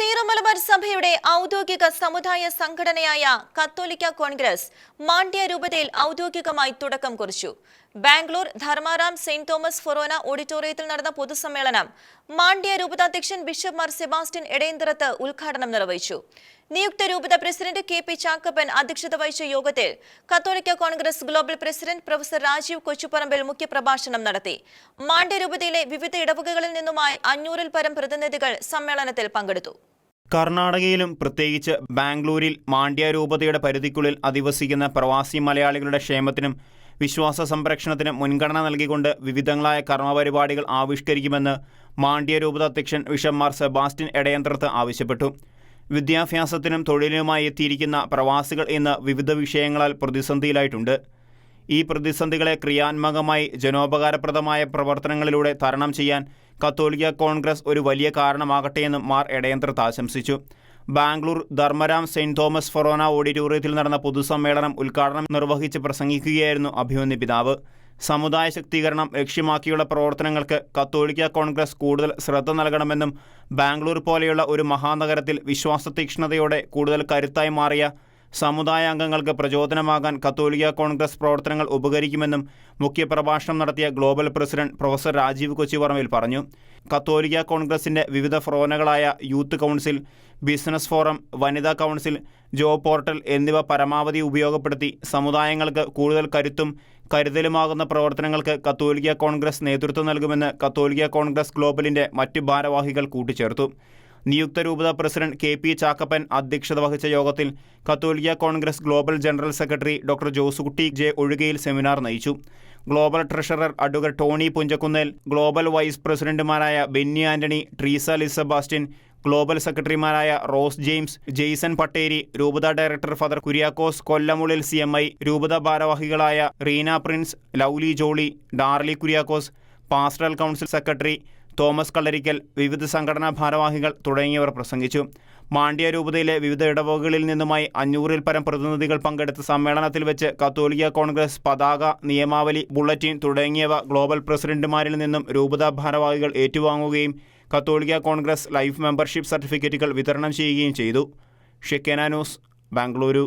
Zero Malabar സഭയുടെ ഔദ്യോഗിക സമുദായ സംഘടനയായ കത്തോലിക്ക കോൺഗ്രസ് മാണ്ഡ്യ രൂപതയിൽ ഔദ്യോഗികമായി തുടക്കം കുറിച്ചു. ബാംഗ്ലൂർ ധർമാറാം സെന്റ് തോമസ് ഫൊറോന ഓഡിറ്റോറിയത്തിൽ നടന്ന പൊതുസമ്മേളനം മാണ്ഡ്യ രൂപതാധ്യക്ഷൻ ബിഷപ്പ് മാർ സെബാസ്റ്റ്യൻ എടയന്തറത്ത് ഉദ്ഘാടനം നിർവഹിച്ചു. നിയുക്ത രൂപത പ്രസിഡന്റ് കെ പി ചാക്കപ്പൻ അധ്യക്ഷത വഹിച്ച യോഗത്തിൽ കത്തോലിക്ക congress global president professor Rajeev Kochuparambil മുഖ്യപ്രഭാഷണം നടത്തി. മാണ്ഡ്യ രൂപതയിലെ വിവിധ ഇടവകകളിൽ നിന്നുമായി അഞ്ഞൂറിൽ പരം പ്രതിനിധികൾ സമ്മേളനത്തിൽ പങ്കെടുത്തു. കർണാടകയിലും പ്രത്യേകിച്ച് ബാംഗ്ലൂരിൽ മാണ്ഡ്യ രൂപതയുടെ പരിധിക്കുള്ളിൽ അധിവസിക്കുന്ന പ്രവാസി മലയാളികളുടെ ക്ഷേമത്തിനും വിശ്വാസ സംരക്ഷണത്തിനും മുൻഗണന നൽകിക്കൊണ്ട് വിവിധങ്ങളായ കർമ്മപരിപാടികൾ ആവിഷ്കരിക്കുമെന്ന് മാണ്ഡ്യ രൂപത അധ്യക്ഷൻ വിഷമ്മാർ സെബാസ്റ്റ്യൻ എടയന്ത്രത്ത് ആവശ്യപ്പെട്ടു. വിദ്യാഭ്യാസത്തിനും തൊഴിലിനുമായി എത്തിയിരിക്കുന്ന പ്രവാസികൾ ഇന്ന് വിവിധ വിഷയങ്ങളാൽ പ്രതിസന്ധിയിലായിട്ടുണ്ട്. ഈ പ്രതിസന്ധികളെ ക്രിയാത്മകമായി ജനോപകാരപ്രദമായ പ്രവർത്തനങ്ങളിലൂടെ തരണം ചെയ്യാൻ കത്തോലിക്ക കോൺഗ്രസ് ഒരു വലിയ കാരണമാകട്ടെയെന്നും മാർ എടയന്ത്രത്ത് ആശംസിച്ചു. ബാംഗ്ലൂർ ധർമ്മരാം സെയിന്റ് തോമസ് ഫൊറോന ഓഡിറ്റോറിയത്തിൽ നടന്ന പൊതുസമ്മേളനം ഉദ്ഘാടനം നിർവഹിച്ച് പ്രസംഗിക്കുകയായിരുന്നു അഭിമന്യ പിതാവ്. സമുദായ ശക്തീകരണം ലക്ഷ്യമാക്കിയുള്ള പ്രവർത്തനങ്ങൾക്ക് കത്തോലിക്ക കോൺഗ്രസ് കൂടുതൽ ശ്രദ്ധ നൽകണമെന്നും ബാംഗ്ലൂർ പോലെയുള്ള ഒരു മഹാനഗരത്തിൽ വിശ്വാസ തീക്ഷ്ണതയോടെ കൂടുതൽ കരുത്തായി മാറിയ സമുദായ അംഗങ്ങൾക്ക് പ്രചോദനമാകാൻ കത്തോലിക്ക കോൺഗ്രസ് പ്രവർത്തനങ്ങൾ ഉപകരിക്കുമെന്നും മുഖ്യപ്രഭാഷണം നടത്തിയ global president professor Rajeev Kochuvarmayil പറഞ്ഞു. കത്തോലിക്ക കോൺഗ്രസിന്റെ വിവിധ ഫ്രോനകളായ യൂത്ത് കൗൺസിൽ ബിസിനസ് ഫോറം വനിതാ കൗൺസിൽ ജോബ് പോർട്ടൽ എന്നിവ പരമാവധി ഉപയോഗപ്പെടുത്തി സമുദായങ്ങൾക്ക് കൂടുതൽ കരുത്തും കരുതലുമാകുന്ന പ്രവർത്തനങ്ങൾക്ക് കത്തോലിക്ക കോൺഗ്രസ് നേതൃത്വം നൽകുമെന്ന് കത്തോലിക്ക കോൺഗ്രസ് ഗ്ലോബലിന്റെ മറ്റ് ഭാരവാഹികൾ കൂട്ടിച്ചേർത്തു. നിയുക്ത രൂപത പ്രസിഡന്റ് കെ പി ചാക്കപ്പൻ അധ്യക്ഷത വഹിച്ച യോഗത്തിൽ കത്തോലിക്ക congress global general secretary doctor Josekutty J Ozhukayil seminar നയിച്ചു. Global treasurer advocate Tony Punchakkunnel global vice പ്രസിഡന്റുമാരായ ബെന്നി ആന്റണി ട്രീസ ലിസബാസ്റ്റിൻ ഗ്ലോബൽ സെക്രട്ടറിമാരായ റോസ് ജെയിംസ് ജെയ്സൺ പട്ടേരി രൂപത director father Kuriakose Kollamulil C M I രൂപത ഭാരവാഹികളായ Reena Prince Lovely Jolly Darly Kuriakose pastoral council secretary Thomas Kalarickal വിവിധ സംഘടനാ ഭാരവാഹികൾ തുടങ്ങിയവർ പ്രസംഗിച്ചു. മാണ്ഡ്യ രൂപതയിലെ വിവിധ ഇടവകകളിൽ നിന്നുമായി അഞ്ഞൂറിൽ പരം പ്രതിനിധികൾ പങ്കെടുത്ത സമ്മേളനത്തിൽ വെച്ച് കത്തോലിക്ക കോൺഗ്രസ് പതാക നിയമാവലി ബുള്ളറ്റിൻ തുടങ്ങിയവ ഗ്ലോബൽ പ്രസിഡന്റുമാരിൽ നിന്നും രൂപതാ ഭാരവാഹികൾ ഏറ്റുവാങ്ങുകയും കത്തോലിക്ക കോൺഗ്രസ് ലൈഫ് മെമ്പർഷിപ്പ് സർട്ടിഫിക്കറ്റുകൾ വിതരണം ചെയ്യുകയും ചെയ്തു. Shekinah news Bengaluru.